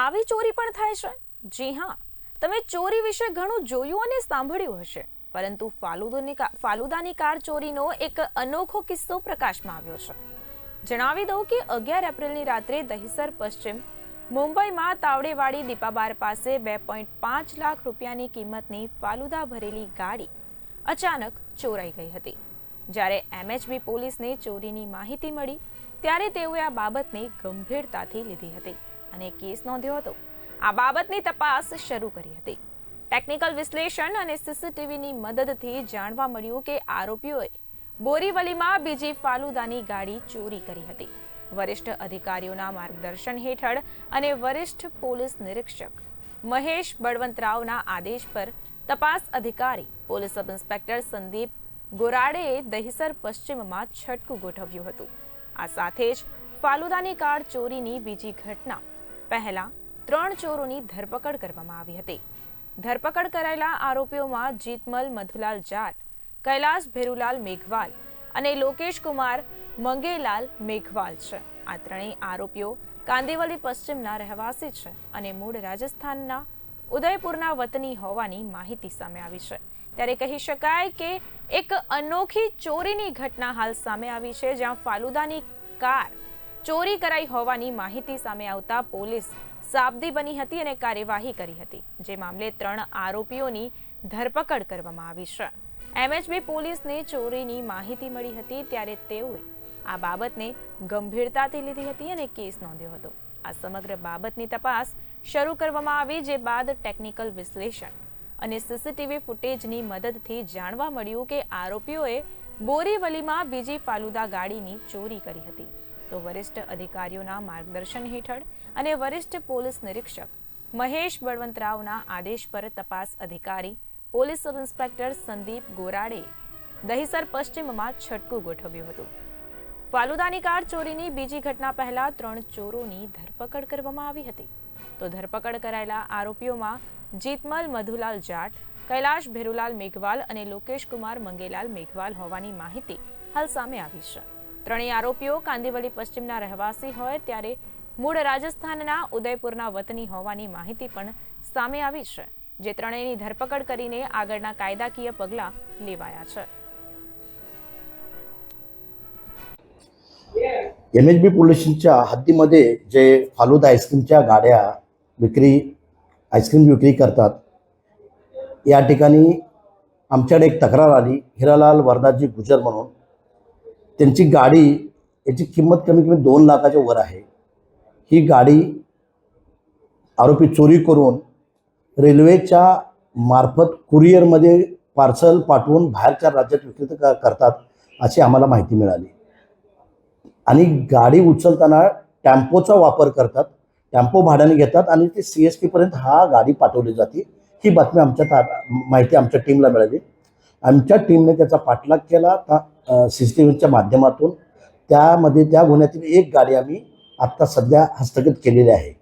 આવી ચોરી પણ થાય છે? જી હા. તમે ચોરી વિશે ઘણું જોયું અને સાંભળ્યું હશે, પરંતુ ફાલુદાની ફાલુદાની કાર ચોરીનો એક અનોખો કિસ્સો પ્રકાશમાં આવ્યો છે. જણાવી દઉં કે અગિયાર એપ્રિલની રાત્રે દહીસર પશ્ચિમ મુંબઈમાં તાવડેવાડી દીપાબાર પાસે બે પોઈન્ટ પાંચ લાખ રૂપિયાની કિંમતની ફાલુદા ભરેલી ગાડી અચાનક ચોરાઈ ગઈ હતી. જ્યારે એમએચબી પોલીસને ચોરીની માહિતી મળી, ત્યારે તેઓએ આ બાબતને ગંભીરતાથી લીધી હતી. અને કેસ નોંધ્યો હતો. આ બાબતની તપાસ શરૂ કરી હતી. ટેકનિકલ વિશ્લેષણ અને સીસીટીવીની મદદથી જાણવા મળ્યું કે આરોપીઓએ બોરીવલીમાં બીજી ફાલુદાની ગાડી ચોરી કરી હતી. વરિષ્ઠ અધિકારીઓના માર્ગદર્શન હેઠળ અને વરિષ્ઠ પોલીસ નિરીક્ષક મહેશ બળવંતરાવના આદેશ પર તપાસ અધિકારી પોલીસ સબ ઇન્સ્પેક્ટર સંદીપ ગોરાડેએ દહીસર પશ્ચિમમાં છટકું ગોઠવ્યું હતું. આ સાથે જ ફાલુદાની કાર ચોરીની બીજી ઘટના પહેલા ત્રણ ચોરોની ધરપકડ કરવામાં આવી હતી. ધરપકડ કરાયેલા આરોપીઓમાં જીતમલ, મધુલાલ જાટ, કૈલાસ ભેરુલાલ મેઘવાલ અને લોકેશ કુમાર મંગેલાલ મેઘવાલ છે. આ ત્રણેય આરોપીઓ કાંદીવલી પશ્ચિમના રહેવાસી છે અને મૂળ રાજસ્થાનના ઉદયપુરના વતની હોવાની માહિતી સામે આવી છે. ત્યારે કહી શકાય કે એક અનોખી ચોરીની ઘટના હાલ સામે આવી છે, જ્યાં ફાલુદાની કાર ચોરી કરાઈ હોવાની માહિતી સામે આવતા પોલીસ સાબદી બની હતી અને કાર્યવાહી કરી હતી. જે મામલે ત્રણ આરોપીઓની ધરપકડ કરવામાં આવી છે. એમએચબી પોલીસને ચોરીની માહિતી મળી હતી ત્યારે તેઓએ આ બાબતને ગંભીરતાથી લીધી હતી અને કેસ નોંધ્યો હતો. આ સમગ્ર બાબતની તપાસ શરૂ કરવામાં આવી જે બાદ ટેકનિકલ વિશ્લેષણ અને સીસીટીવી ફૂટેજની મદદથી જાણવા મળ્યું કે આરોપીઓએ બોરીવલીમાં બીજી ફાલુદા ગાડીની ચોરી કરી હતી. તો વરિષ્ઠ અધિકારીઓના માર્ગદર્શન હેઠળ અને વરિષ્ઠ પોલીસ નિરીક્ષક મહેશ બળવંતરાવના આદેશ પર તપાસ અધિકારી, police sub inspector Sandeep Gorade Dahisar પશ્ચિમમાં છટકું ગોઠવ્યું હતું. ફાલુદાની કાર ચોરીની બીજી ઘટના પહેલા ત્રણ ચોરોની ધરપકડ કરવામાં આવી હતી. તો ધરપકડ કરાયેલા આરોપીઓમાં જીતમલ મધુલાલ જાટ, કૈલાશ ભેરુલાલ મેઘવાલ અને લોકેશ કુમાર મંગેલાલ મેઘવાલ હોવાની માહિતી હાલ સામે આવી છે. ત્રણેય આરોપીઓ કાંદીવલી પશ્ચિમના રહેવાસી હોય ત્યારે મૂળ રાજસ્થાનના ઉદયપુરના વતની હોવાની માહિતી પણ સામે આવી છે જે ત્રણેયની ધરપકડ કરીને આગળના કાયદાકીય પગલાં લેવાયા છે एम एच बी पोल्युशनच्या हद्दीमध्ये जे फालुदा आईस्क्रीमच्या गाड्या विक्री आईस्क्रीम विक्री करतात या ठिकाणी आमच्याकडे एक तक्रार आली हिरालाल वरदाजी गुजर म्हणून त्यांची गाडी याची किंमत कमी कमी दोन लाखाच्या वर आहे. ही गाडी आरोपी चोरी करून रेल्वेच्या मार्फत कुरिअरमध्ये पार्सल पाठवून बाहेरच्या राज्यात विक्री क- करतात अशी आम्हाला माहिती मिळाली. आणि गाडी उचलताना टॅम्पोचा वापर करतात टॅम्पो भाड्याने घेतात आणि ते सी एस टीपर्यंत हा गाडी पाठवली जाते. ही बातमी आमच्या ता माहिती आमच्या टीमला मिळाली. आमच्या टीमने त्याचा पाठलाग केला सी सी टी व्हीच्या माध्यमातून. त्यामध्ये त्या गुन्ह्यातील एक गाडी आम्ही आत्ता सध्या हस्तगत केलेली आहे.